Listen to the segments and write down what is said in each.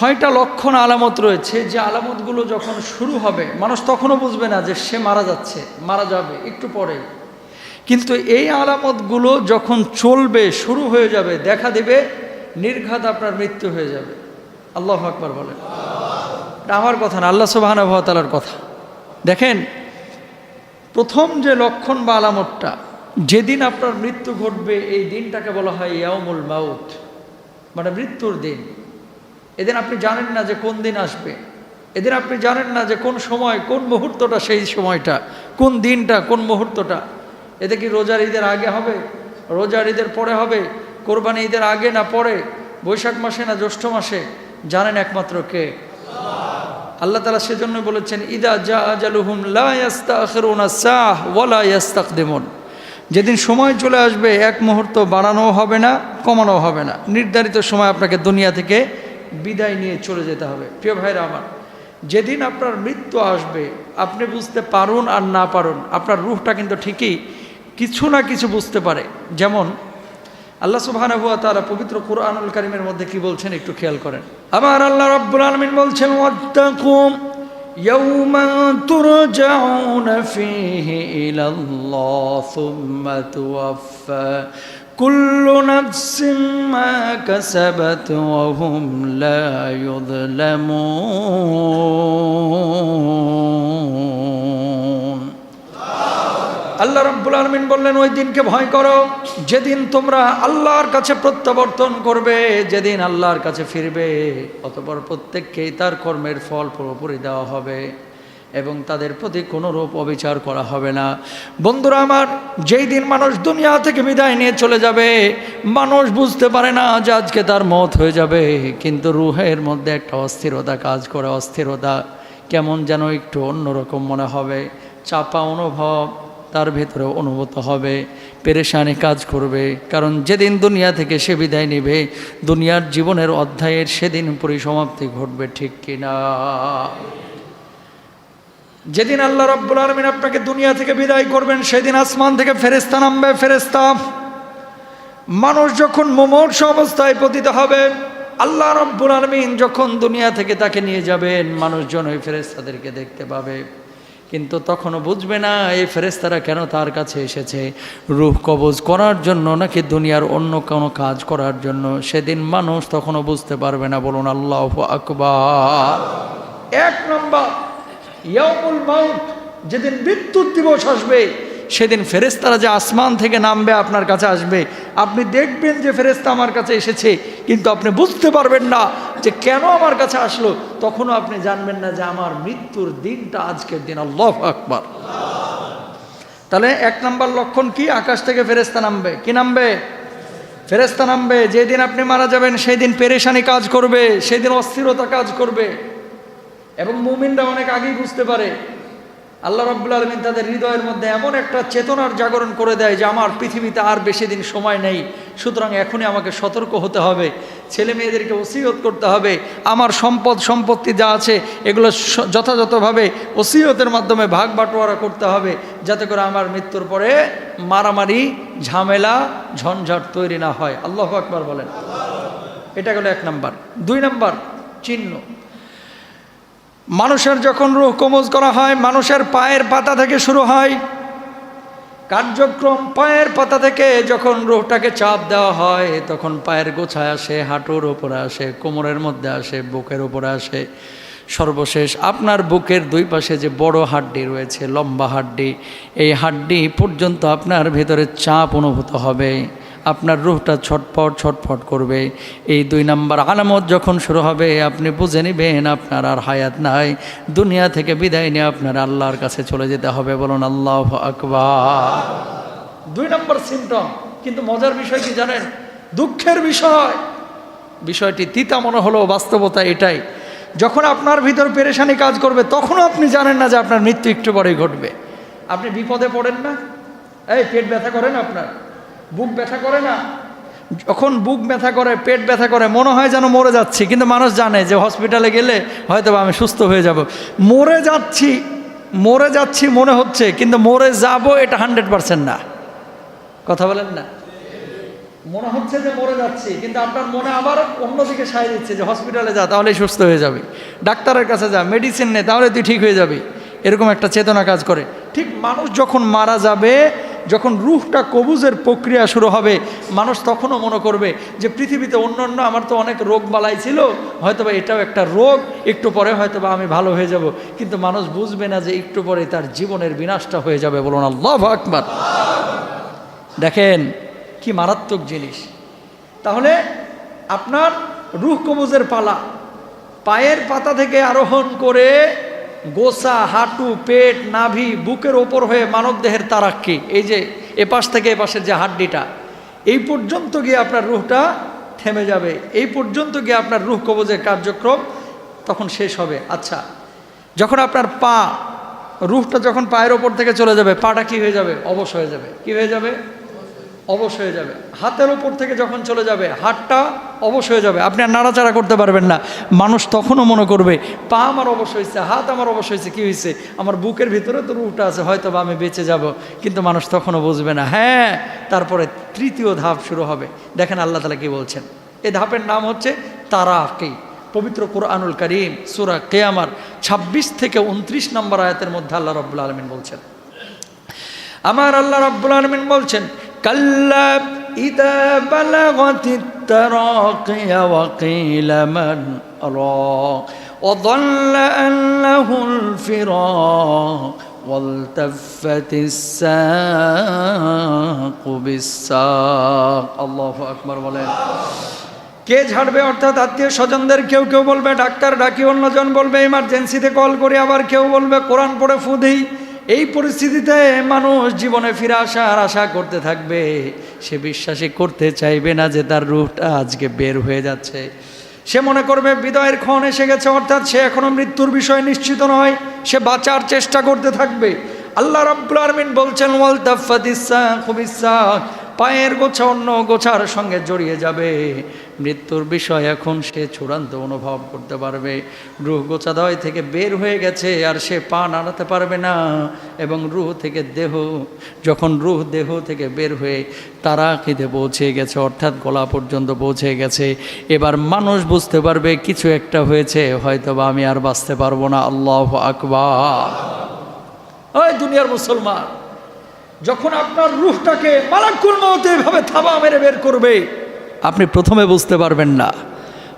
ছয়টা লক্ষণ আলামত রয়েছে, যে আলামতগুলো যখন শুরু হবে, মানুষ তখনও বুঝবে না যে সে মারা যাচ্ছে, মারা যাবে, একটু পরে। কিন্তু এই আলামতগুলো যখন চলবে, শুরু হয়ে যাবে, দেখা দেবে, নির্ঘাত আপনার মৃত্যু হয়ে যাবে। আল্লাহ আকবার বলেন। আমার কথা না, আল্লাহ সুবাহানুভাতালার কথা। দেখেন, প্রথম যে লক্ষণ বা আলামতটা, যেদিন আপনার মৃত্যু ঘটবে, এই দিনটাকে বলা হয় ইয়ামুল মাউত মানে মৃত্যুর দিন। এদিন আপনি জানেন না যে কোন দিন আসবে। এদিন আপনি জানেন না যে কোন সময়, কোন মুহূর্তটা সেই সময়টা, কোন দিনটা, কোন মুহূর্তটা। এতে কি রোজার ঈদের আগে হবে? রোজার ঈদের পরে হবে? কোরবানি ঈদের আগে না পরে? বৈশাখ মাসে না জ্যৈষ্ঠ মাসে? জানেন একমাত্র কে? আল্লাহ তালা সেজন্য বলেছেন, ইদা জা আজালুহুম লা ইয়াস্তাখিরুনা সাহ ওয়ালা ইয়াস্তাকদিমুন। যেদিন সময় চলে আসবে, এক মুহূর্ত বাড়ানো হবে না কমানো হবে না। নির্ধারিত সময় আপনাকে দুনিয়া থেকে বিদায় নিয়ে চলে যেতে হবে। প্রিয় ভাইরা আমার, যেদিন আপনার মৃত্যু আসবে, আপনি বুঝতে পারুন আর না পারুন, আপনার রুহটা কিন্তু ঠিকই কিছু না কিছু বুঝতে পারে। যেমন, আল্লাহ সুবহানাহু ওয়া তাআলা পবিত্র কুরআনুল কারীমের মধ্যে কি বলছেন একটু খেয়াল করেন। আবার আল্লাহ রাব্বুল আলামিন বলছেন, ওয়াত্তাকুম কুল্লু নাফসিন মা কাসাবাত ওয়া হুম লা ইউযলামুন আল্লাহ রব্বুল আলমিন বললেন, ওই দিনকে ভয় করো। যেদিন তোমরা আল্লাহর কাছে প্রত্যাবর্তন করবে, যেদিন আল্লাহর কাছে ফিরবে, অতপর প্রত্যেককেই তার কর্মের ফল পুরোপুরি দেওয়া হবে। এবং তাদের প্রতি কোনো রূপ অবিচার করা হবে না। বন্ধুরা আমার, যেই দিন মানুষ দুনিয়া থেকে বিদায় নিয়ে চলে যাবে, মানুষ বুঝতে পারে না যে আজকে তার মত হয়ে যাবে। কিন্তু রুহের মধ্যে একটা অস্থিরতা কাজ করে, অস্থিরতা কেমন যেন একটু অন্যরকম মনে হবে। চাপা অনুভব তার ভেতরে অনুভূত হবে, পেরেশানি কাজ করবে। কারণ যেদিন দুনিয়া থেকে সে বিদায় নেবে, দুনিয়ার জীবনের অধ্যায়ের সেদিন পরিসমাপ্তি ঘটবে, ঠিক কিনা? যেদিন আল্লাহ রব্বুল আলমিন আপনাকে দুনিয়া থেকে বিদায় করবেন, সেদিন আসমান থেকে ফেরেস্তা নামবে ফেরেস্তা মানুষ যখন মোমর্ষ অবস্থায় পতিত হবে, আল্লাহ রব্বুল আলমিন যখন দুনিয়া থেকে তাকে নিয়ে যাবেন, মানুষজন ওই ফেরেস্তাদেরকে দেখতে পাবে। কিন্তু তখনও বুঝবে না, এই ফেরেস্তারা কেন তার কাছে এসেছে? রূহ কবজ করার জন্য নাকি দুনিয়ার অন্য কোনো কাজ করার জন্য? সেদিন মানুষ তখনও বুঝতে পারবে না, বলুন আল্লাহ আকবার। এক নম্বর। ইয়ামুল মাউত, যেদিন মৃত্যুর দিবস আসবে, সেদিন ফেরেস্তারা যে আসমান থেকে নামবে আপনার কাছে আসবে। আপনি দেখবেন যে ফেরেস্তা আমার কাছে এসেছে, কিন্তু আপনি বুঝতে পারবেন না যে কেন আমার কাছে আসলো। তখনও আপনি জানবেন না যে আমার মৃত্যুর দিনটা আজকের দিন। আল্লাহ আকবার। তাহলে এক নম্বর লক্ষণ কি? আকাশ থেকে ফেরেস্তা নামবে। কি নামবে? ফেরেস্তা নামবে। যেদিন আপনি মারা যাবেন সেই দিন পেরেশানি কাজ করবে সেই দিন অস্থিরতা কাজ করবে। এবং মুমিনরা অনেক আগেই বুঝতে পারে, আল্লাহ রব্বুল আলমিন তাদের হৃদয়ের মধ্যে এমন একটা চেতনার জাগরণ করে দেয় যে আমার পৃথিবীতে আর বেশি দিন সময় নেই, সুতরাং এখনই আমাকে সতর্ক হতে হবে, ছেলে মেয়েদেরকে ওসিয়ত করতে হবে, আমার সম্পদ, সম্পত্তি যা আছে এগুলো যথাযথভাবে ওসিয়তের মাধ্যমে ভাগ বাটোয়ারা করতে হবে, যাতে করে আমার মৃত্যুর পরে মারামারি, ঝামেলা, ঝঞ্ঝাট তৈরি না হয়। আল্লাহ আকবার বলেন। এটা গেল এক নাম্বার। দুই নাম্বার, চিহ্ন। মানুষের যখন রুহ কমজ করা হয়, মানুষের পায়ের পাতা থেকে শুরু হয়। কার্যক্রম পায়ের পাতা থেকে যখন রুহটাকে চাপ দেওয়া হয়, তখন পায়ের গোছায় আসে, হাঁটুর ওপরে আসে, কোমরের মধ্যে আসে, বুকের ওপরে আসে। সর্বশেষ আপনার বুকের দুই পাশে যে বড় হাড্ডি রয়েছে, লম্বা হাড্ডি, এই হাড্ডি পর্যন্ত আপনার ভেতরে চাপ অনুভূত হবে। আপনার রুহটা ছটফট ছটফট করবে। এই দুই নাম্বার আলামত যখন শুরু হবে, আপনি বুঝে নেবেন আপনার আর হায়াত নাই। দুনিয়া থেকে বিদায় নিয়ে আপনার আল্লাহর কাছে চলে যেতে হবে। বলুন, আল্লাহ আকবার। দুই নম্বর সিমটম কিন্তু মজার বিষয় কি জানেন? দুঃখের বিষয়। বিষয়টি তিতা মনে হলো বাস্তবতা এটাই। যখন আপনার ভিতর পেরেশানি কাজ করবে, তখনও আপনি জানেন না যে আপনার মৃত্যু একটু পরেই ঘটবে। আপনি বিপদে পড়েন না? এই, পেট ব্যথা করেন আপনার? বুক ব্যথা করে না? যখন বুক ব্যথা করে, পেট ব্যথা করে, মনে হয় যেন মরে যাচ্ছি, কিন্তু মানুষ জানে যে হসপিটালে গেলে হয়তো আমি সুস্থ হয়ে যাব। মরে যাচ্ছি মরে যাচ্ছি মনে হচ্ছে, কিন্তু মরে যাব এটা হান্ড্রেড পারসেন্ট না। কথা বলেন না? মনে হচ্ছে যে মরে যাচ্ছি, কিন্তু আপনার মনে আবার অন্যদিকে সায় দিচ্ছে যে হসপিটালে যা, তাহলেই সুস্থ হয়ে যাবে। ডাক্তারের কাছে যা মেডিসিন নে, তাহলে তুই ঠিক হয়ে যাবি। এরকম একটা চেতনা কাজ করে। ঠিক মানুষ যখন মারা যাবে যখন রুহটা কবুজের প্রক্রিয়া শুরু হবে, মানুষ তখনও মনে করবে যে পৃথিবীতে অন্য অন্য আমার তো অনেক রোগ বালাই ছিল, হয়তোবা এটাও একটা রোগ, একটু পরে হয়তোবা আমি ভালো হয়ে যাব। কিন্তু মানুষ বুঝবে না যে একটু পরে তার জীবনের বিনাশটা হয়ে যাবে। বলুন, আল্লাহ আকবার। দেখেন, কি মারাত্মক জিনিস। তাহলে আপনার রুহ কবুজের পালা, পায়ের পাতা থেকে আরোহণ করে গোসা, হাঁটু, পেট, নাভি, বুকের ওপর হয়ে মানবদেহের তারাক্কি। এই যে এপাশ থেকে এপাশের যে হাড্ডিটা, এই পর্যন্ত গিয়ে আপনার রুহটা থেমে যাবে। এই পর্যন্ত গিয়ে আপনার রুহ কবজের কার্যক্রম তখন শেষ হবে। আচ্ছা যখন আপনার পা, রুহটা যখন পায়ের ওপর থেকে চলে যাবে, পাটা কি হয়ে যাবে? অবশ হয়ে যাবে। কি হয়ে যাবে? অবশ হয়ে যাবে। হাতের ওপর থেকে যখন চলে যাবে, হাতটা অবশ হয়ে যাবে। আপনি আর নাড়াচাড়া করতে পারবেন না। মানুষ তখনও মনে করবে, পা আমার অবশ হয়েছে, হাত আমার অবশ হয়েছে, কী হয়েছে? আমার বুকের ভিতরে তো রুহটা আছে হয়তো বা আমি বেঁচে যাব। কিন্তু মানুষ তখনও বুঝবে না। হ্যাঁ তারপরে তৃতীয় ধাপ শুরু হবে। দেখেন আল্লাহ তালা কি বলছেন। এই ধাপের নাম হচ্ছে তারাকি। পবিত্র কোরআনুল করিম, সুরা কেয়ামার ২৬ থেকে উনত্রিশ নম্বর আয়াতের মধ্যে আল্লাহ রব্বুল আলমিন বলছেন। আমার আল্লাহ রাব্বুল আলামিন বলছেন কাল্লা ইদা বালাগাতিত তারাকিয়া ওয়া কিলা মান রাক وظل أنه الفراق والتفت الساق بالساق الله أكبر বলেন কে ঝাড়বে অর্থাৎ আত্মীয় স্বজনদের কেউ কেউ বলবে ডাক্তার ডাকি অন্যজন বলবে ইমার্জেন্সিতে কল করে আবার কেউ বলবে কোরআন পড়ে ফুদেই এই পরিস্থিতিতে মানুষ জীবনে ফিরে আসার আশা করতে থাকবে। সে বিশ্বাসই করতে চাইবে না যে তার রূপটা আজকে বের হয়ে যাচ্ছে। সে মনে করবে বিদায়ের ক্ষণ এসে গেছে, অর্থাৎ সে এখনও মৃত্যুর বিষয় নিশ্চিত নয়, সে বাঁচার চেষ্টা করতে থাকবে। আল্লাহ রাব্বুল আলামিন বলছেন, ওয়াল তাফাদিসা খুবিসা পায়ের গোছা অন্য গোছার সঙ্গে জড়িয়ে যাবে। মৃত্যুর বিষয় এখন সে চূড়ান্ত অনুভব করতে পারবে। রুহ গোছাদয় থেকে বের হয়ে গেছে আর সে পা নাড়াতে পারবে না এবং রুহ থেকে দেহ, যখন রুহ দেহ থেকে বের হয়ে তারা খেতে পৌঁছে গেছে, অর্থাৎ গলা পর্যন্ত পৌঁছে গেছে, এবার মানুষ বুঝতে পারবে কিছু একটা হয়েছে হয়তো বা আমি আর বাঁচতে পারব না। আল্লাহ আকবার। ওই দুনিয়ার মুসলমান, যখন আপনার রুহটাকে মালাকুল মত এইভাবে থাবা মেরে বের করবে আপনি প্রথমে বুঝতে পারবেন না।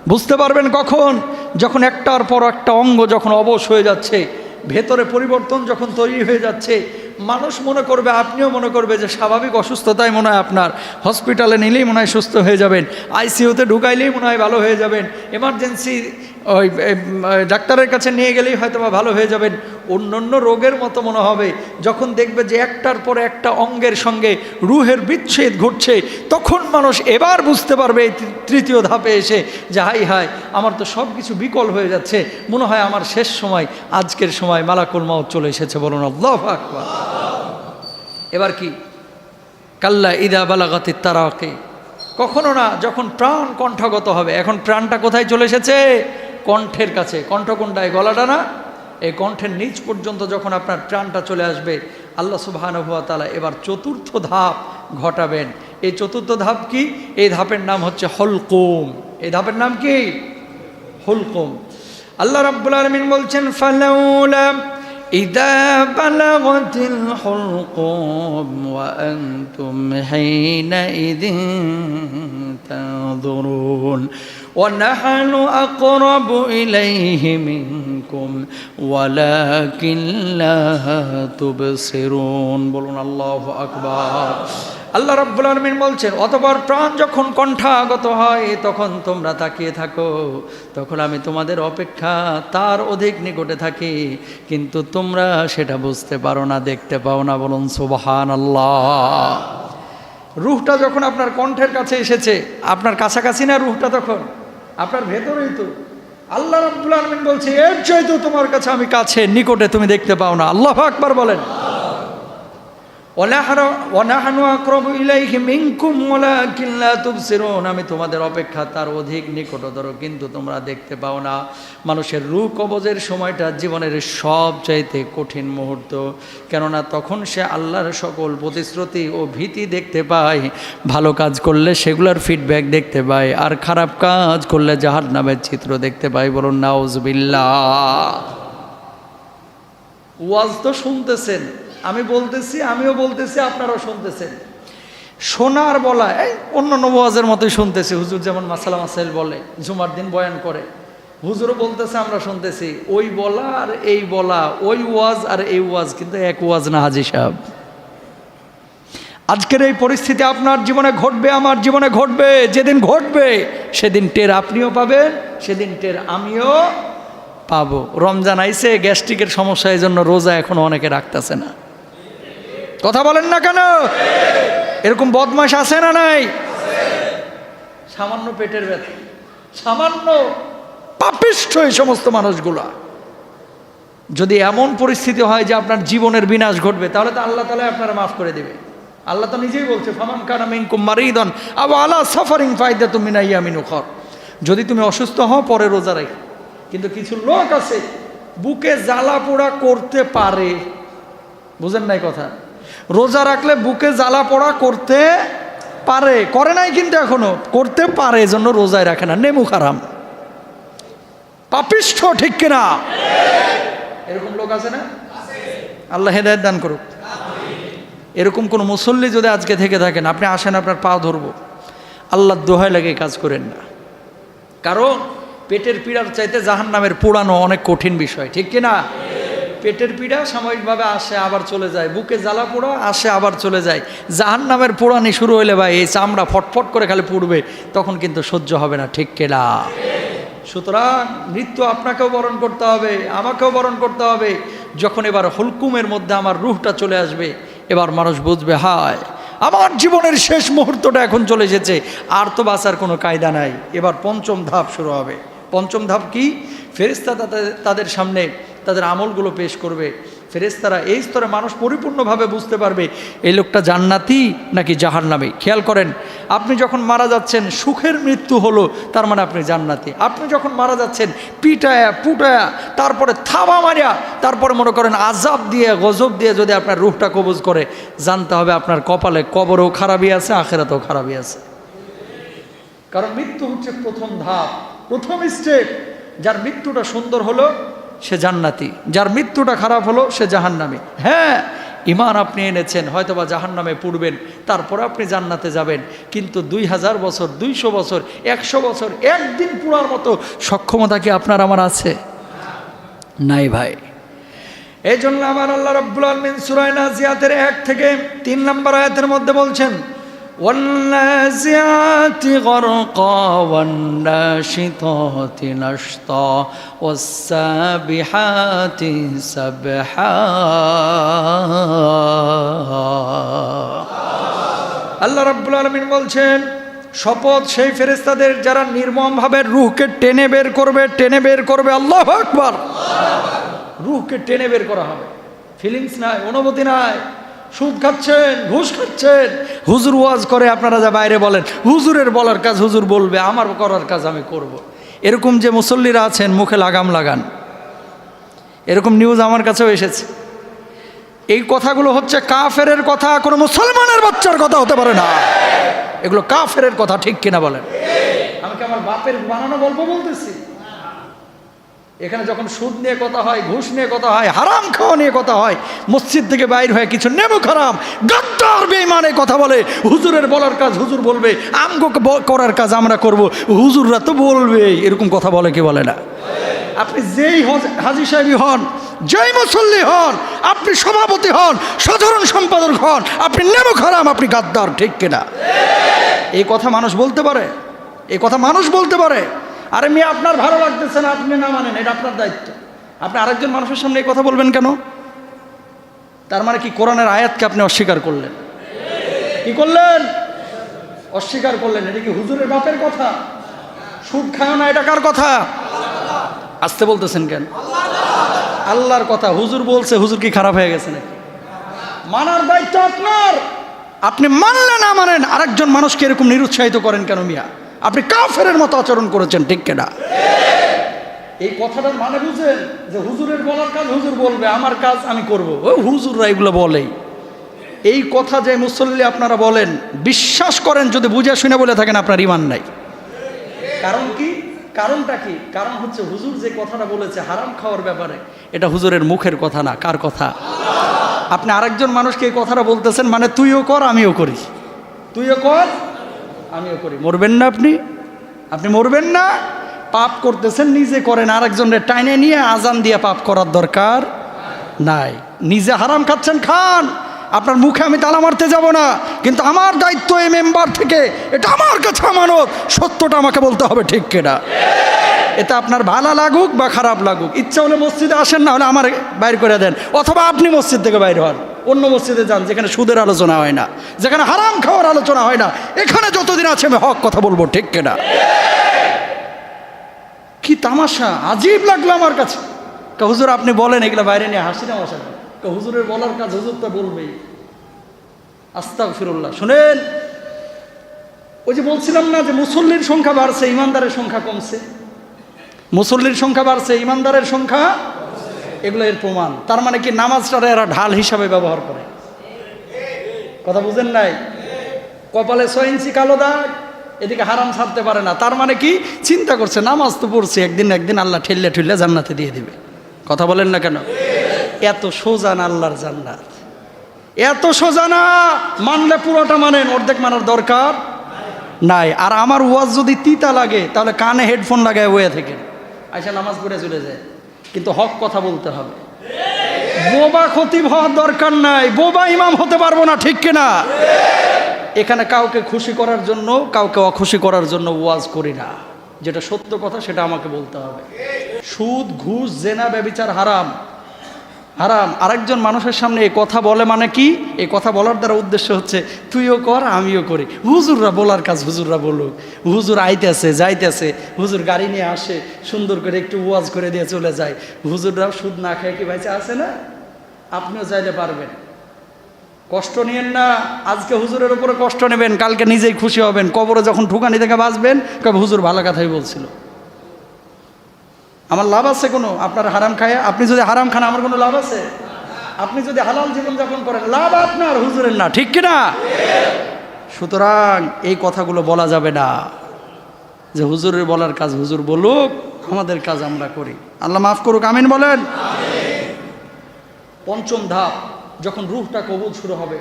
বুঝতে পারবেন কখন? যখন একটার পর একটা অঙ্গ যখন অবশ হয়ে যাচ্ছে, ভেতরে পরিবর্তন যখন তৈরি হয়ে যাচ্ছে, মানুষ মনে করবে, আপনিও মনে করবে যে স্বাভাবিক অসুস্থতাই মনে হয় আপনার। হসপিটালে নিলেই মনে হয় সুস্থ হয়ে যাবেন, আইসিইউতে ঢুকাইলেই মনে হয় ভালো হয়ে যাবেন, এমার্জেন্সি ওই ডাক্তারের কাছে নিয়ে গেলেই হয়তো বা ভালো হয়ে যাবেন অন্য অন্য রোগের মতো মনে হবে। যখন দেখবে যে একটার পর একটা অঙ্গের সঙ্গে রুহের বিচ্ছেদ ঘটছে, তখন মানুষ এবার বুঝতে পারবে এই তৃতীয় ধাপে এসে যে হাই হাই, আমার তো সব কিছু বিকল হয়ে যাচ্ছে। মনে হয় আমার শেষ সময়, আজকের সময় মালাকুল মাউত চলে এসেছে বলুন আল্লাহ আকবার। এবার কি? কাল্লা ইদা বালাগাতি তারাকে। কখনো না, যখন প্রাণ কণ্ঠগত হবে, এখন প্রাণটা কোথায় চলে এসেছে? কণ্ঠের কাছে কণ্ঠ কোনটায় গলাটা না এই কণ্ঠের নিচ পর্যন্ত যখন আপনার প্রাণটা চলে আসবে আল্লাহ সুবাহানুভা তালা এবার চতুর্থ ধাপ ঘটাবেন এই চতুর্থ ধাপ কি এই ধাপের নাম হচ্ছে হলকুম এই ধাপের নাম কি হুলকুম আল্লাহ রাব্বুল আলামিন বলছেন ফালাউলা إذا بلغت الحلقوم وأنتم حينئذ تنظرون ونحن أقرب إليه منكم ولكن لا تبصرون বলুন আল্লাহু আকবার আল্লাহ রাব্বুল আলামিন বলছেন অতঃপর প্রাণ যখন কণ্ঠাগত হয় তখন তোমরা তাকিয়ে থাকো তখন আমি তোমাদের অপেক্ষা তার অধিক নিকটে থাকি কিন্তু তোমরা সেটা বুঝতে পারো না দেখতে পাও না বলুন সুবহান আল্লাহ রুহটা যখন আপনার কণ্ঠের কাছে এসেছে আপনার কাছাকাছি না রুহটা তখন আপনার ভেতরেই তো। আল্লাহ রাব্বুল আলমিন বলছে, এর চাইতেও তোমার কাছে আমি কাছে নিকটে তুমি দেখতে পাও না। আল্লাহ আকবার বলেন। আমি তোমাদের অপেক্ষা তার অধিক নিকটতর, কিন্তু তোমরা দেখতে পাও না। মানুষের রূহ কবজের সময়টা জীবনের সবচাইতে কঠিন মুহূর্ত। কেননা তখন সে আল্লাহর সকল প্রতিশ্রুতি ও ভীতি দেখতে পায়। ভালো কাজ করলে সেগুলোর ফিডব্যাক দেখতে পায়। আর খারাপ কাজ করলে জাহার নামের চিত্র দেখতে পায় বলুন, নাউজবিল্লাহ। ওয়াজ তো শুনতেছেন। আমি বলতেছি, আমিও বলতেছি, আপনারাও শুনতেছেন। শোনার বলা, এই অন্য ওয়াজের মতোই শুনতেছি, হুজুর যেমন মাসালা মাসাইল বলে, জুমার দিন বয়ান করে। হুজুরও বলতেছে, আমরা শুনতেছি, ওই বলা আর এই বলা, ওই ওয়াজ আর এই ওয়াজ, কিন্তু এক ওয়াজ না, হাজি সাহেব। আজকের এই পরিস্থিতি আপনার জীবনে ঘটবে, আমার জীবনে ঘটবে, যেদিন ঘটবে, সেদিন টের আপনিও পাবেন, সেদিন টের আমিও পাবো। রমজান আইসে গ্যাস্ট্রিকের সমস্যা এই জন্য রোজা এখনও অনেকে রাখতেছে না। কথা বলেন না কেন? এরকম বদমাস আছে না নাই? সামান্য পেটের ব্যথা, সামান্য পাপিষ্ঠ এই সমস্ত মানুষগুলা। যদি এমন পরিস্থিতি হয় যে আপনার জীবনের বিনাশ ঘটবে, তাহলে তো আল্লাহ তালা আপনারা মাফ করে দেবে। আল্লাহ তো নিজেই বলছে, ফামান কানা মিনকুম মারিদন আবু আলা সাফারিং ফাইদা তুমি না ইয়ামিনু খর যদি তুমি অসুস্থ হও, পরে রোজা রাখো। কিন্তু কিছু লোক আছে, বুকে জ্বালা পোড়া করতে পারে। বুঝেন নাই কথা? রোজা রাখলে বুকে জ্বালা পড়া করতে পারে, করে নাই কিন্তু এখনও, করতে পারে, এজন্য রোজায় রাখে না, নেমু খারাম পাপিষ্ঠ ঠিক কিনা? এরকম লোক আছে না? আল্লাহ হেদায়ত দান করুক। এরকম কোনো মুসল্লি যদি আজকে থেকে থাকেন, আপনি আসেন, আপনার পা ধরবো। আল্লাহ দোহায় লাগে কাজ করেন না। কারণ, পেটের পীড়ার চাইতে জাহান নামের পোড়ানো অনেক কঠিন বিষয়, ঠিক কিনা? পেটের পীড়া সাময়িকভাবে আসে, আবার চলে যায়। বুকে জ্বালা পোড়া, আসে, আবার চলে যায়। জাহান নামের পোড়ানি শুরু হইলে ভাই, এই চামড়া ফটফট করে খালি পুড়বে, তখন কিন্তু সহ্য হবে না, ঠিক কিনা? সুতরাং মৃত্যু আপনাকেও বরণ করতে হবে, আমাকেও বরণ করতে হবে। যখন এবার হুলকুমের মধ্যে আমার রুহটা চলে আসবে, এবার মানুষ বুঝবে, হায়, আমার জীবনের শেষ মুহূর্তটা এখন চলে এসেছে, আর তো বাঁচার কোনো কায়দা নাই। এবার পঞ্চম ধাপ শুরু হবে। পঞ্চম ধাপ কি? ফেরিস্তা তাদের তাদের সামনে তাদের আমলগুলো পেশ করবে। ফেরেস্তারা এই স্তরে মানুষ পরিপূর্ণভাবে বুঝতে পারবে, এই লোকটা জান্নাতি নাকি জাহার নামে খেয়াল করেন, আপনি যখন মারা যাচ্ছেন, সুখের মৃত্যু হলো, তার মানে আপনি জান্নাতি। আপনি যখন মারা যাচ্ছেন, পিটায়া, পুটায়া, তারপরে থাবা মারিয়া, তারপরে মনে করেন আজাব দিয়ে, গজব দিয়ে যদি আপনার রুহটা কবজ করে, জানতে হবে আপনার কপালে কবরও খারাপই আছে, আখেরাতেও খারাপই আছে। কারণ মৃত্যু হচ্ছে প্রথম ধাপ, প্রথম স্টেপ যার মৃত্যুটা সুন্দর হলো সে জান্নাতি। যার মৃত্যুটা খারাপ হলো, সে জাহান্নামি। হ্যাঁ ইমান আপনি এনেছেন হয়তো বা জাহান্নামে পুড়বেন, তারপরে আপনি জান্নাতে যাবেন। কিন্তু দুই হাজার বছর, দুইশো বছর, একশো বছর, একদিন পুরার মতো সক্ষমতা কি আপনার আমার আছে? নাই ভাই। এই জন্য আমার আল্লাহ রব্বুল আলমিন সুরাই নাজিয়াতের এক থেকে তিন নম্বর আয়াতের মধ্যে বলছেন والنازعات غرقا والناشطات نشطا والسابحات سبحا আল্লাহ রাব্বুল আলমিন বলছেন শপথ সেই ফেরেস্তাদের যারা নির্মমভাবে রুহকে টেনে বের করবে টেনে বের করবে আল্লাহ আকবার রুহকে টেনে বের করা হবে ফিলিংস নাই অনুভূতি নাই সুদ খাচ্ছেন, ঘুষ খাচ্ছেন। হুজুর ওয়াজ করে আপনারা যা বাইরে বলেন। হুজুরের বলার কাজ হুজুর বলবে, আমার করার কাজ আমি করব। এরকম যে মুসল্লিরা আছেন, মুখে লাগাম লাগান। এরকম নিউজ আমার কাছেও এসেছে। এই কথাগুলো হচ্ছে কাফেরের কথা, কোনো মুসলমানের বাচ্চার কথা হতে পারে না। এগুলো কাফেরের কথা ঠিক কিনা বলেন? আমাকে আমার বাপের বানানো গল্প বলতেছি? এখানে যখন সুদ নিয়ে কথা হয়, ঘুষ নিয়ে কথা হয়, হারাম খাওয়া নিয়ে কথা হয়, মসজিদ থেকে বাইর হয়ে কিছু নেমু খারাম, গাদ্দার বেইমানে কথা বলে, হুজুরের বলার কাজ হুজুর বলবে, আমগো করার কাজ আমরা করব, হুজুররা তো বলবে, এরকম কথা বলে কি বলে না? আপনি যেই হজ- সাহেবই হন, যেই মুসল্লি হন, আপনি সভাপতি হন, সাধারণ সম্পাদক হন, আপনি নেমু খারাম, আপনি গাদ্দার, ঠিক কিনা? এই কথা মানুষ বলতে পারে, এই কথা মানুষ বলতে পারে। আরে মেয়ে, আপনার ভালো লাগতেছে না, আপনি না মানেন, এটা আপনার দায়িত্ব। আপনি আরেকজন মানুষের সামনে এই কথা বলবেন কেন? তার মানে কি কোরআনের আয়াতকে আপনি অস্বীকার করলেন? কি করলেন? অস্বীকার করলেন। এটা কি হুজুরের বাপের কথা? সুদ খায় না, এটা কার কথা? আসতে বলতেছেন কেন? আল্লাহর কথা। হুজুর বলছে, হুজুর কি খারাপ হয়ে গেছে নাকি? মানার দায়িত্ব আপনার। আপনি মানলে না মানেন, আরেকজন মানুষকে এরকম নিরুৎসাহিত করেন কেন মিয়া? আপনি কাফেরের মতো আচরণ করেছেন, ঠিক কেনা? এই কথাটার মানে বুঝেন যে হুজুরের বলার কাজ হুজুর বলবে, আমার কাজ আমি করব। ওই হুজুররা এগুলো বলেই এই কথা যে মুসল্লি আপনারা বলেন, বিশ্বাস করেন, যদি বুঝে শুনে বলে থাকেন, আপনার ইমান নাই। কারণ কি? কারণটা কি? কারণ হচ্ছে হুজুর যে কথাটা বলেছে হারাম খাওয়ার ব্যাপারে, এটা হুজুরের মুখের কথা না। কার কথা? আপনি আরেকজন মানুষকে এই কথাটা বলতেছেন মানে তুইও কর, আমিও করি। তুইও কর আমিও করি। মরবেন না আপনি? আপনি মরবেন না। পাপ করতেছেন, নিজে করেন। আরেকজনের টাইনে নিয়ে আজান দিয়ে পাপ করার দরকার নাই। নিজে হারাম খাচ্ছেন, খান। আপনার মুখে আমি তালা মারতে যাব না। কিন্তু আমার দায়িত্ব এই মেম্বার থেকে, এটা আমার কাছে আমানত। সত্যটা আমাকে বলতে হবে, ঠিক কেনা? এটা আপনার ভালো লাগুক বা খারাপ লাগুক। ইচ্ছা হলে মসজিদে আসেন, না হলে আমার বাইর করে দেন। অথবা আপনি মসজিদ থেকে বাইর হন। অন্য মসজিদে যান, যেখানে সুদের আলোচনা হয় না, যেখানে হারাম খাওয়ার আলোচনা হয় না, এখানে যতদিন আছে আমি হক কথা বলব, ঠিক কেনা? কি তামাশা? আজীব লাগল আমার কাছে। হুজুর, আপনি বলেন, এগুলো বাইরে নিয়ে হাসি তামাশা হুজুরের বলার কাজ হুজুর তো বলবেই। আস্তাক ফিরুল্লাহ শুনেন, ওই যে বলছিলাম না যে মুসল্লির সংখ্যা বাড়ছে, ইমানদারের সংখ্যা কমছে। মুসল্লির সংখ্যা বাড়ছে, ইমানদারের সংখ্যা এগুলো এর প্রমাণ। তার মানে কি নামাজটারে এরা ঢাল হিসাবে ব্যবহার করে। কথা বুঝেন নাই? কপালে ছয় ইঞ্চি কালো দাগ, এদিকে হারাম ছাড়তে পারে না। তার মানে কি? চিন্তা করছে, নামাজ তো পড়ছে, একদিন একদিন আল্লাহ ঠেললে ঠেললে জান্নাতে দিয়ে দিবে। কথা বলেন না কেন? এত সোজান আল্লাহর জান্নাত। এত সোজা না, মানলে পুরোটা মানেন, অর্ধেক মানার দরকার নাই। আর আমার ওয়াজ যদি তিতা লাগে, তাহলে কানে হেডফোন লাগায় ওয়ে থেকে আইসা নামাজ পড়ে চলে যায়। কিন্তু হক কথা বলতে হবে। বোবা খতিব হওয়ার দরকার নাই, বোবা ইমাম হতে পারব না, ঠিক কিনা এখানে কাউকে খুশি করার জন্য, কাউকে অখুশি করার জন্য ওয়াজ করি না। যেটা সত্য কথা, সেটা আমাকে বলতে হবে। সুদ, ঘুষ, জেনা, ব্যবিচার হারাম। হারাম। আরেকজন মানুষের সামনে এই কথা বলে মানে কি? এই কথা বলার দ্বারা উদ্দেশ্য হচ্ছে, তুইও কর, আমিও করি। হুজুররা বলার কাজ হুজুররা বলুক। হুজুর আইতেছে, যাইতেছে। হুজুর গাড়ি নিয়ে আসে, সুন্দর করে একটু ওয়াজ করে দিয়ে চলে যায়। হুজুররাও সুদ না খেয়ে কি ভাইছে আছে না? আপনিও চাইলে পারবেন। কষ্ট নিয়েন না। আজকে হুজুরের উপরে কষ্ট নেবেন, কালকে নিজেই খুশি হবেন। কবরে যখন ঠুকানি থেকে বাঁচবেন, কবে হুজুর ভালো কথাই বলছিল। আমার লাভ আছে কোনো? আপনার হারাম খায়? আপনি যদি হারাম খান, আমার কোনো লাভ আছে? আপনি যদি হালাল জীবনযাপন করেন, লাভ আপনার, হুজুরের না। ঠিক কিনা? সুতরাং এই কথাগুলো বলা যাবে না। যে হুজুরের বলার কাজ হুজুর বলুক, আমাদের কাজ আমরা করি। আল্লাহ মাফ করুক, আমিন বলেন? পঞ্চম ধাপ, যখন রুহটা কবুল শুরু হবে,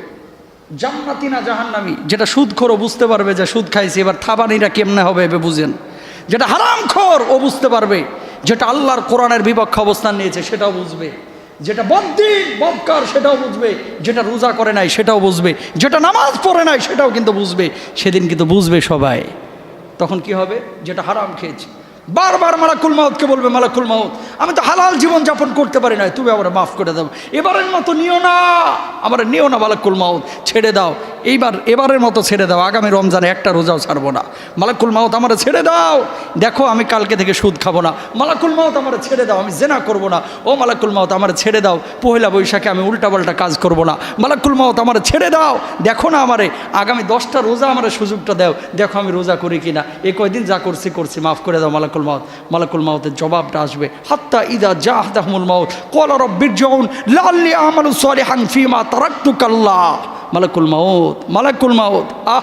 জান্নাতি না জাহান্নামি? যেটা সুদ ও বুঝতে পারবে যে সুদ খাইছে, এবার থাবানিরা কেমনে হবে এবে বুঝেন। যেটা হারাম খোর ও বুঝতে পারবে। যেটা আল্লাহর কোরআনের বিপক্ষে অবস্থান নিয়েছে, সেটাও বুঝবে। যেটা বদ্দিন বদকার সেটাও বুঝবে। যেটা রোজা করে নাই, সেটাও বুঝবে। যেটা নামাজ পড়ে নাই, সেটাও কিন্তু বুঝবে। সেদিন কিন্তু বুঝবে সবাই। তখন কি হবে? যেটা হারাম খেয়েছে। বারবার মালাকুল মাউতকে বলবে, মালাকুল মাউত, আমি তো হালাল জীবন যাপন করতে পারি না তুমি আমার মাফ করে দাও। এবারের মতো নিও না, আমার নিও না মালাকুল মাউত, ছেড়ে দাও। এইবার, এবারের মতো ছেড়ে দাও, আগামী রমজানে একটা রোজাও ছাড়বো না। মালাকুল মাউত আমার ছেড়ে দাও। দেখো, আমি কালকে থেকে সুদ খাব না। মালাকুল মাউত আমার ছেড়ে দাও, আমি জেনা করব না। ও মালাকুল মাউত, আমার ছেড়ে দাও। পহেলা বৈশাখে আমি উল্টাপাল্টা কাজ করব না। মালাকুল মাউত আমার ছেড়ে দাও। দেখো না আমারে, আগামী দশটা রোজা আমার সুযোগটা দাও। দেখো আমি রোজা করি কিনা। এই কয়দিন যা করছি করছি, মাফ করে দাও মালাকুল মাউত, মালাকুল মাউতের জবাবটা আসবে। হাত্তা ইদা জাহদাহমুল মাউত কলা রব্বির জৌন লাল্লি আমালু সালিহান ফিমা তারাক্তুকাল্লাহ মালাকুল মাউত মালাকুল মাউত, আহ,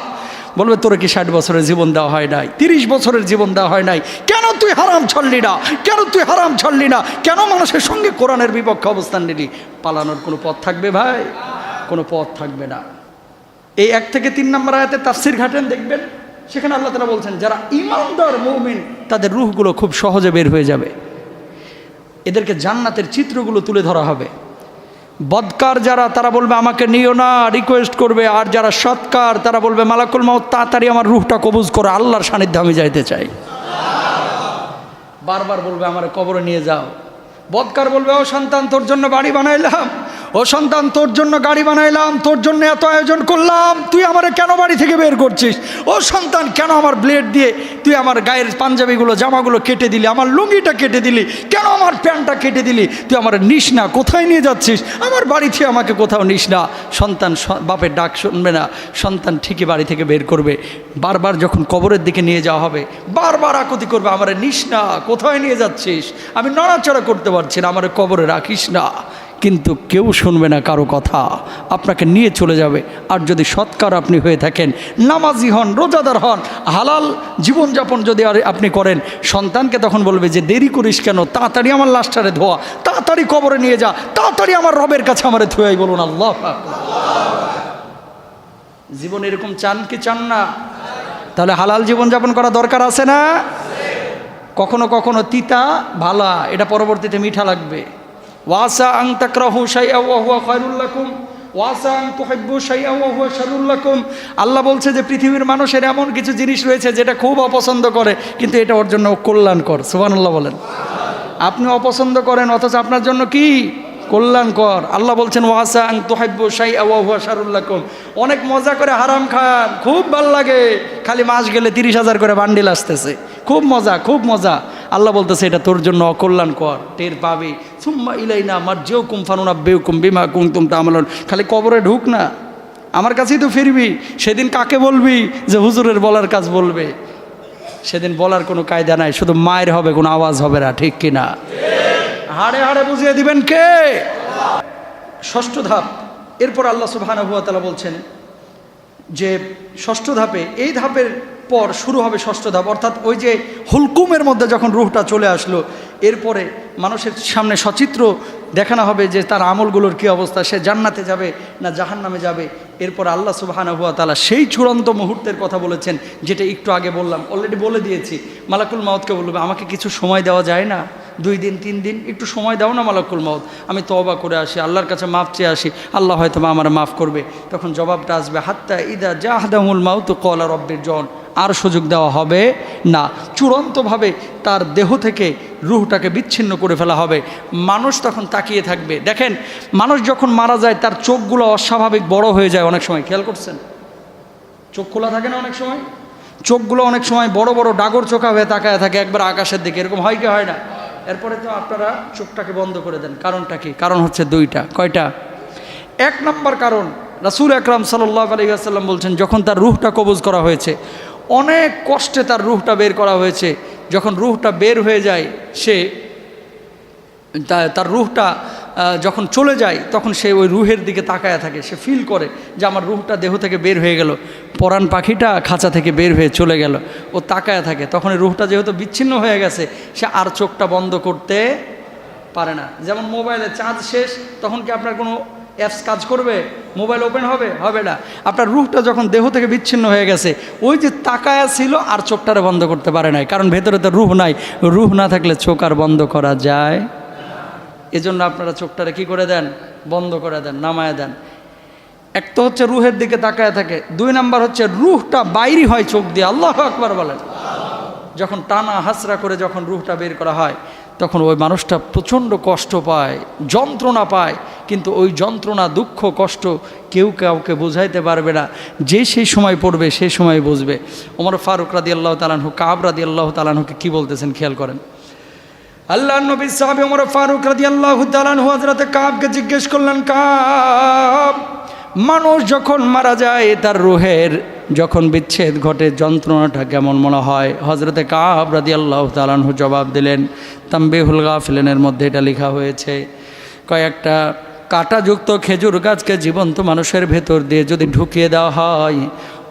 বলবে তোর কি ষাট বছরের জীবন দেওয়া হয় নাই, তিরিশ বছরের জীবন দেওয়া হয় নাই, কেন তুই হারাম ছাড়লি না? কেন তুই হারাম ছাড়লি না? কেন মানুষের সঙ্গে কোরআনের বিপক্ষে অবস্থান নিলি? পালানোর কোনো পথ থাকবে ভাই? কোনো পথ থাকবে না। এই এক থেকে তিন নম্বর আয়াতে তাফসির ঘাটেন, দেখবেন সেখানে আল্লাহ তারা বলছেন, যারা ইমানদার মৌমিন, তাদের রুহগুলো খুব সহজে বের হয়ে যাবে। এদেরকে জান্নাতের চিত্রগুলো তুলে ধরা হবে। বদকার যারা, তারা বলবে, আমাকে নিও না রিকোয়েস্ট করবে। আর যারা সৎকার, তারা বলবে, মালাকুল মাউত, তাড়াতাড়ি আমার রুহটা কবুজ করে, আল্লাহর সান্নিধ্যে আমি যাইতে চাই। বারবার বলবে, আমার কবরে নিয়ে যাও। বদকার বলবে, ও সন্তান, তোর জন্য বাড়ি বানাইলাম। ও সন্তান, তোর জন্য গাড়ি বানাইলাম, তোর জন্য এত আয়োজন করলাম, তুই আমারে কেন বাড়ি থেকে বের করছিস? ও সন্তান, কেন আমার ব্লেড দিয়ে তুই আমার গায়ের পাঞ্জাবিগুলো, জামাগুলো কেটে দিলি, আমার লুঙ্গিটা কেটে দিলি? কেন আমার প্যান্টটা কেটে দিলি? তুই আমার নিস না, কোথায় নিয়ে যাচ্ছিস? আমার বাড়ি থেকে আমাকে কোথাও নিস না। সন্তান বাপের ডাক শুনবে না, সন্তান ঠিকই বাড়ি থেকে বের করবে। বারবার যখন কবরের দিকে নিয়ে যাওয়া হবে, বারবার আকুতি করবে, আমার নিস না, কোথায় নিয়ে যাচ্ছিস? আমি নড়াচড়া করতে পারছি না, আমার কবরে রাখিস না। কিন্তু কেউ শুনবে না কারও কথা। আপনাকে নিয়ে চলে যাবে। আর যদি সৎকার আপনি হয়ে থাকেন, নামাজি হন, রোজাদার হন, হালাল জীবনযাপন যদি আর আপনি করেন, সন্তানকে তখন বলবে যে, দেরি করিস কেন? তাড়াতাড়ি আমার লাশটারে ধোয়া, তাড়াতাড়ি কবরে নিয়ে যা, তাড়াতাড়ি আমার রবের কাছে আমারে ধুয়াই বলুন আল্লাহ জীবন এরকম চান কি চান না? তাহলে হালাল জীবনযাপন করা দরকার আছে না? কখনো কখনো তিতা, ভালা, এটা পরবর্তীতে মিঠা লাগবে। ওয়াসা আং তাকরাহু শাইআ ওয়া হুয়া খায়রুল লাকুম। ওয়াসা আং তুহিব্বু শাইআ ওয়া হুয়া শাররুল লাকুম। আল্লাহ বলছে যে পৃথিবীর মানুষের এমন কিছু জিনিস রয়েছে যেটা খুব অপছন্দ করে, কিন্তু এটা ওর জন্য কল্যাণকর। সুবহানাল্লাহ বলেন। আপনি অপছন্দ করেন, অথচ আপনার জন্য কি? কল্যাণকর। আল্লাহ বলছেন, ওয়াসা আং তুহিব্বু শাইআ ওয়া হুয়া শাররুল লাকুম। অনেক মজা করে হারাম খান, খুব ভালো লাগে। খালি মাস গেলে তিরিশ হাজার করে বান্ডিল আসতেছে। খুব মজা খুব মজা। আল্লাহ বলতেছে, এটা তোর জন্য অকল্যাণকর। টের পাবি। সুম্মা ইলাই না আমার যেও কুম ফানুনা বেউ কুম বিমা কুম তুম তামলন। খালি কবরে ঢুক না। আমার কাছেই তো ফিরবি। সেদিন কাকে বলবি যে হুজুরের বলার কাজ বলবে? সেদিন বলার কোনো কায়দা নাই। শুধু মায়ের হবে, কোনো আওয়াজ হবে না। ঠিক কিনা হাড়ে হাড়ে বুঝিয়ে দিবেন কে? ষষ্ঠ ধাপ। এরপর আল্লাহ সুবহানাহু ওয়া তাআলা বলছেন যে ষষ্ঠ ধাপে, এই ধাপের পর শুরু হবে ষষ্ঠ ধাপ। অর্থাৎ ওই যে হুলকুমের মধ্যে যখন রুহটা চলে আসলো এরপরে মানুষের সামনে সচিত্র দেখানো হবে যে তার আমলগুলোর কী অবস্থা, সে জান্নাতে যাবে না জাহান্নামে যাবে। এরপর আল্লাহ সুবাহানা হুয়া তালা সেই চূড়ান্ত মুহূর্তের কথা বলেছেন, যেটা একটু আগে বললাম অলরেডি বলে দিয়েছি। মালাকুল মাউদকে বলবে, আমাকে কিছু সময় দেওয়া যায় না? দুই দিন, তিন দিন? একটু সময় দাও না মালাকুল মাউদ আমি তবা করে আসি, আল্লাহর কাছে মাফ চেয়ে আসি, আল্লাহ হয়তো আমার মাফ করবে। তখন জবাবটা আসবে, হাত্তা ইদা জাহাদামুল মাউত কলা রব্বের জন। আর সুযোগ দেওয়া হবে না। চূড়ান্তভাবে তার দেহ থেকে রুহটাকে বিচ্ছিন্ন করে ফেলা হবে। মানুষ তখন তাকিয়ে থাকবে। দেখেন, মানুষ যখন মারা যায়, তার চোখগুলো অস্বাভাবিক বড় হয়ে যায় অনেক সময়। খেয়াল করছেন? চোখ খোলা থাকে না অনেক সময়? চোখগুলো অনেক সময় বড় বড় ডাগর চোখা হয়ে তাকায় থাকে একবার আকাশের দিকে। এরকম হয় কি হয় না? এরপরে তো আপনারা চোখটাকে বন্ধ করে দেন। কারণটা কি? কারণ হচ্ছে দুইটা। কয়টা? এক নম্বর কারণ, রাসুল আকরাম সাল্লাহ আলহিহাসাল্লাম বলছেন, যখন তার রুহটা কবজ করা হয়েছে অনেক কষ্টে তার রুহটা বের করা হয়েছে। যখন রুহটা বের হয়ে যায়, সে তার রুহটা যখন চলে যায়, তখন সে ওই রুহের দিকে তাকায়া থাকে। সে ফিল করে যে আমার রুহটা দেহ থেকে বের হয়ে গেল। পরাণ পাখিটা খাঁচা থেকে বের হয়ে চলে গেল। ও তাকায়া থাকে। তখন রুহটা যেহেতু বিচ্ছিন্ন হয়ে গেছে, সে আর চোখটা বন্ধ করতে পারে না। যেমন মোবাইলে চাঁদ শেষ, তখন কি আপনার কোনো অ্যাপস কাজ করবে মোবাইল ওপেন হবে হবে না। আপনার রুহটা যখন দেহ থেকে বিচ্ছিন্ন হয়ে গেছে, ওই যে তাকায়া ছিল আর চোখটারে বন্ধ করতে পারে নাই, কারণ ভেতরে তো রুহ নাই। রুহ না থাকলে চোখ আর বন্ধ করা যায়। এজন্য আপনারা চোখটারে কি করে দেন? বন্ধ করে দেন, নামায় দেন। এক তো হচ্ছে রুহের দিকে তাকায় থাকে, দুই নাম্বার হচ্ছে রুহটা বাইরি হয় চোখ দিয়ে, আল্লাহ আকবার বলেন। যখন টানা হাসরা করে যখন রুহটা বের করা হয় তখন ওই মানুষটা প্রচণ্ড কষ্ট পায়, যন্ত্রণা পায়, কিন্তু ওই যন্ত্রণা, দুঃখ, কষ্ট কেউ কাউকে বোঝাইতে পারবে না। যে সেই সময় পড়বে সেই সময় বুঝবে। ওমর ফারুক রাদি আল্লাহ তালানহু কাব রাদি আল্লাহ তালানহুকে কী বলতেছেন খেয়াল করেন। আল্লাহ নবী সাহাবি ওমর ফারুক রাদি আল্লাহ তালানহু হজরতে কাবকে জিজ্ঞেস করলেন, কাব, মানুষ যখন মারা যায়, তার রুহের যখন বিচ্ছেদ ঘটে, যন্ত্রণাটা কেমন মনে হয়? হজরতে কাব রাদি আল্লাহ তালানহু জবাব দিলেন, তাম্বিহুল গাফিলেনের মধ্যে এটা লেখা হয়েছে, কয়েকটা কাঁটাযুক্ত খেজুর গাছকে জীবন্ত মানুষের ভেতর দিয়ে যদি ঢুকিয়ে দেওয়া হয়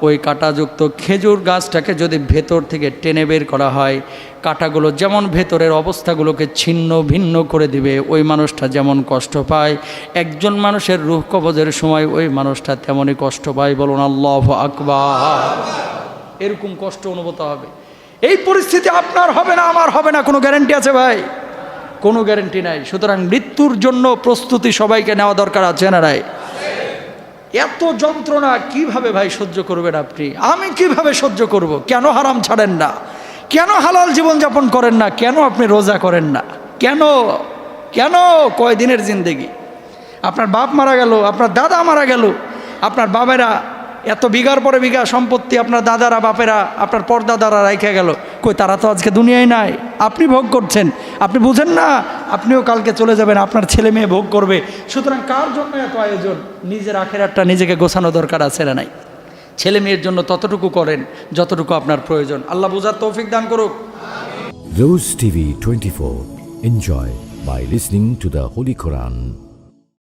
ওই কাঁটাযুক্ত খেজুর গাছটাকে যদি ভেতর থেকে টেনে বের করা হয়, কাঁটাগুলো যেমন ভেতরের অবস্থাগুলোকে ছিন্ন ভিন্ন করে দিবে, ওই মানুষটা যেমন কষ্ট পায়। একজন মানুষের রুহ কবজের সময় ওই মানুষটা তেমনই কষ্ট পায় বলুন, আল্লাহ আকবার। এরকম কষ্ট অনুভূত হবে। এই পরিস্থিতি আপনার হবে না, আমার হবে না, কোনো গ্যারেন্টি আছে ভাই? কোনো গ্যারেন্টি নাই। সুতরাং মৃত্যুর জন্য প্রস্তুতি সবাইকে নেওয়া দরকার আছে না রায় এত যন্ত্রণা কীভাবে ভাই সহ্য করবেন আপনি? আমি কীভাবে সহ্য করব? কেন হারাম ছাড়েন না? কেন হালাল জীবনযাপন করেন না? কেন আপনি রোজা করেন না? কেন? কেন? কয়দিনের জিন্দেগি? আপনার বাপ মারা গেল, আপনার দাদা মারা গেল, আপনার বাবেরা এত বিঘার পরে বিঘা সম্পত্তি আপনার দাদারা, বাপেরা, আপনার পরদাদারা রাইখে গেল। কই, তারা তো আজকে দুনিয়ায় নাই। আপনি ভোগ করছেন। আপনি বুঝেন না, আপনিও কালকে চলে যাবেন, আপনার ছেলে মেয়ে ভোগ করবে। সুতরাং কার জন্য এত আয়োজন? নিজের আখের একটা নিজেকে গোছানো দরকার আছে না নাই? ছেলে মেয়ের জন্য ততটুকু করেন যতটুকু আপনার প্রয়োজন। আল্লাহ বুঝার তৌফিক দান করুক। Rose TV 24. Enjoy by listening to the Holy Quran.